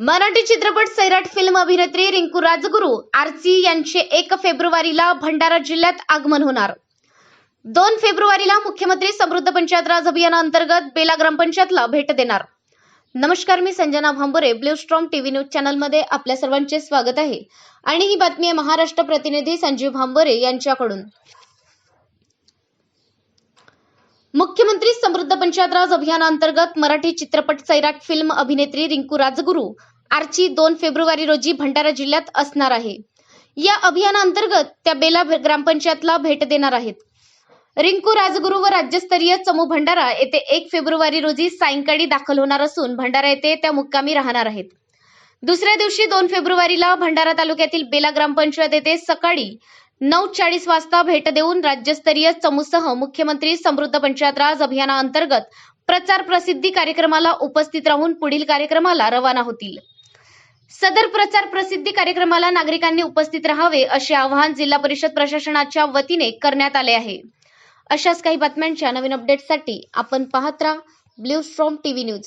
मराठी चित्रपट सैराट फिल्म अभिनेत्री रिंकू राजगुरू आरसी यांचे एक फेब्रुवारीला भंडारा जिल्ह्यात आगमन होणार. दोन फेब्रुवारीला मुख्यमंत्री समृद्ध पंचायत राज अभियानाअंतर्गत बेला ग्रामपंचायतला भेट देणार. नमस्कार मी Sanjana Bhambure blue storm TV news चॅनलमध्ये आपल्या सर्वांचे स्वागत आहे. आणि ही बातमी आहे महाराष्ट्र प्रतिनिधी संजीव भांबोरे यांच्याकडून. मुख्यमंत्री समृद्ध पंचायत राज मराठी चित्रपट सैराट फिल्म अभिनेत्री रिंकू राजगुरू आरची दोन फेब्रुवारी रोजी भंडारा जिल्ह्यात असणार आहे. या अभियानाअंतर्गत त्या बेला ग्रामपंचायतला भेट देणार आहेत. रिंकू राजगुरू व राज्यस्तरीय चमू भंडारा येथे एक फेब्रुवारी रोजी सायंकाळी दाखल होणार असून भंडारा येथे त्या मुक्कामी राहणार आहेत. दुसऱ्या दिवशी दोन फेब्रुवारीला भंडारा तालुक्यातील बेला ग्रामपंचायत येथे सकाळी नऊ चाळीस वाजता भेट देऊन राज्यस्तरीय चमूसह मुख्यमंत्री समृद्ध पंचायत राज अभियानाअंतर्गत प्रचार प्रसिद्धी कार्यक्रमाला उपस्थित राहून पुढील कार्यक्रमाला रवाना होतील. सदर प्रचार प्रसिद्धी कार्यक्रमाला नागरिकांनी उपस्थित राहावे असे आवाहन जिल्हा परिषद प्रशासनाच्या वतीने करण्यात आले आहे. अशाच काही बातम्यांच्या नवीन अपडेटसाठी आपण पाहत राहा. Blue from TV news.